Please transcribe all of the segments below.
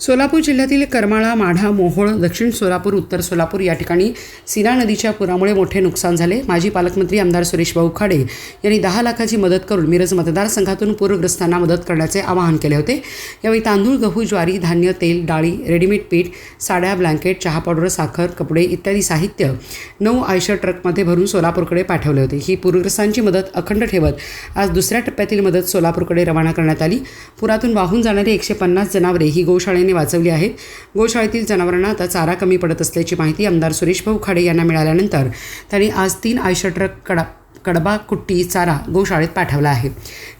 सोलापूर जिल्ह्यातील करमाळा माढा मोहोळ दक्षिण सोलापूर उत्तर सोलापूर या ठिकाणी सीना नदीच्या पुरामुळे मोठे नुकसान झाले. माजी पालकमंत्री आमदार सुरेश भाऊ खाडे यांनी दहा लाखाची मदत करून मिरज मतदारसंघातून पूरग्रस्तांना मदत करण्याचे आवाहन केले होते. यावेळी तांदूळ गहू ज्वारी धान्य तेल डाळी रेडीमेड पीठ साड्या ब्लँकेट चहा पावडर साखर कपडे इत्यादी साहित्य नऊ आयशर ट्रकमध्ये भरून सोलापूरकडे पाठवले होते. ही पूरग्रस्तांची मदत अखंड ठेवत आज दुसऱ्या टप्प्यातील मदत सोलापूरकडे रवाना करण्यात आली. पुरातून वाहून जाणारी एकशे पन्नास जनावरे ही गोशाळेने वाचवली आहेत. गोशाळेतील जनावरांना आता चारा कमी पडत असल्याची माहिती आमदार सुरेश भाऊ खाडे यांना मिळाल्यानंतर त्यांनी आज तीन आयशर ट्रक कडा कडबा कुट्टी चारा गोशाळेत पाठवला आहे.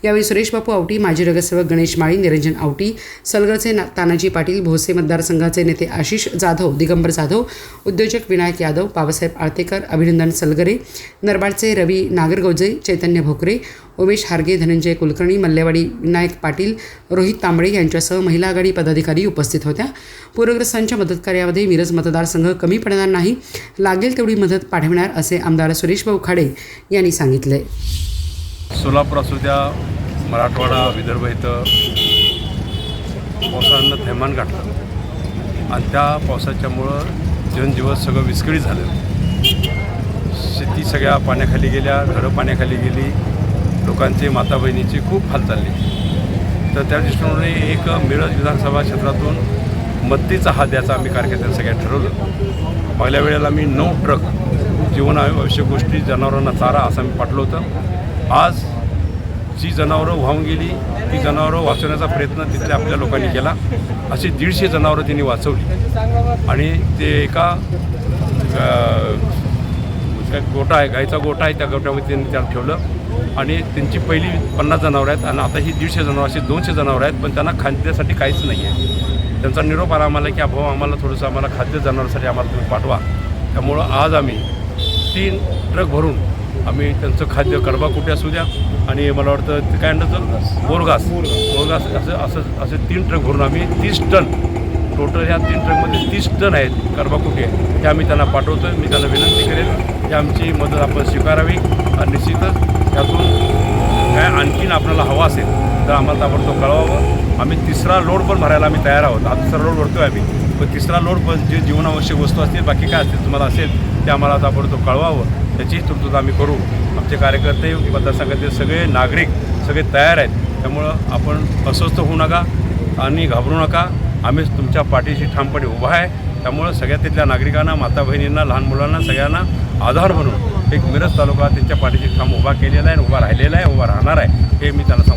यावेळी सुरेश बापू आवटी माजी नगरसेवक गणेश माळी निरंजन आवटी सलगरचे ना तानाजी पाटील भोसे मतदारसंघाचे नेते आशिष जाधव दिगंबर जाधव उद्योजक विनायक यादव बाबासाहेब आळतेकर अभिनंदन सलगरे नरबाडचे रवी नागरगोजे चैतन्य भोकरे उमेश हार्गे धनंजय कुलकर्णी मल्लेवाडी विनायक पाटील रोहित तांबडे यांच्यासह महिला आघाडी पदाधिकारी उपस्थित होत्या. पूरग्रस्तांच्या मदतकार्यामध्ये मिरज मतदारसंघ कमी पडणार नाही लागेल तेवढी मदत पाठविणार असे आमदार सुरेश भाऊ खाडे यांनी सांगितले. सोलापूर असू द्या मराठवाडा विदर्भ इथं पावसानं थैमान गाठलं. आणि त्या पावसाच्यामुळं जनजीवन सगळं विस्कळीत झालं. शेती सगळ्या पाण्याखाली गेल्या घरं पाण्याखाली गेली. लोकांचे माता बहिणीचे खूप हाल चालली तर त्या दृष्टीने एक मिरज विधानसभा क्षेत्रातून मत्तीचा हात द्यायचा आम्ही कार्यकर्त्यांनी सगळ्या ठरवलं. पहिल्या वेळेला मी नऊ ट्रक जीवनावश्यक गोष्टी जनावरांना चारा असं आम्ही पाठलं होतं. आज जी जनावरं वाहून गेली ती जनावरं वाचवण्याचा प्रयत्न तिथल्या आपल्या लोकांनी केला. अशी दीडशे जनावरं तिने वाचवली. आणि ते एका काय गोठा आहे गाईचा गोठा आहे त्या गोठ्यामध्ये त्यांनी त्याला ठेवलं. आणि त्यांची पहिली पन्नास जनावरं आहेत आणि आता ही दीडशे जनावर अशी दोनशे जनावरं आहेत पण त्यांना खाद्यासाठी काहीच नाही आहे त्यांचा निरोप आला आम्हाला की भाऊ आम्हाला थोडंसं आम्हाला खाद्य जनावरांसाठी आम्हाला तुम्ही पाठवा. त्यामुळं आज आम्ही तीन ट्रक भरून आम्ही त्यांचं खाद्य कडबा कुठे असू द्या आणि मला वाटतं ते काय म्हणतात बोरगास बोरगास असं असं असे तीन ट्रक भरून आम्ही तीस टन टोटल ह्या तीन ट्रकमध्ये तीस टन आहेत करबाकुटे हे आम्ही त्यांना पाठवतो मी त्यांना विनंती करेन की आमची मदत आपण स्वीकारावी आणि निश्चितच त्यातून काय आणखीन आपल्याला हवा असेल तर आम्हाला ताबडतोब कळवावं. आम्ही तिसरा लोड पण भरायला आम्ही तयार आहोत. आता तिसरा लोड भरतो आहे आम्ही. पण तिसरा लोड पण जे जीवनावश्यक वस्तू असतील बाकी काय असतील तुम्हाला असेल ते आम्हाला ताबडतोब कळवावं. त्याचीही तरतूद आम्ही करू. आमचे कार्यकर्ते मतदारसंघातील सगळे नागरिक सगळे तयार आहेत. त्यामुळं आपण अस्वस्थ होऊ नका आणि घाबरू नका. आम्ही तुमच्या पाठीशी ठामपणे उभा आहे. त्यामुळं सगळ्या तिथल्या नागरिकांना माता बहिणींना लहान मुलांना सगळ्यांना आधार म्हणून एक मिरज तालुका त्यांच्या पाठीशी ठाम उभा केलेला आहे आणि उभा राहिलेला आहे उभा राहणार आहे हे मी त्यांना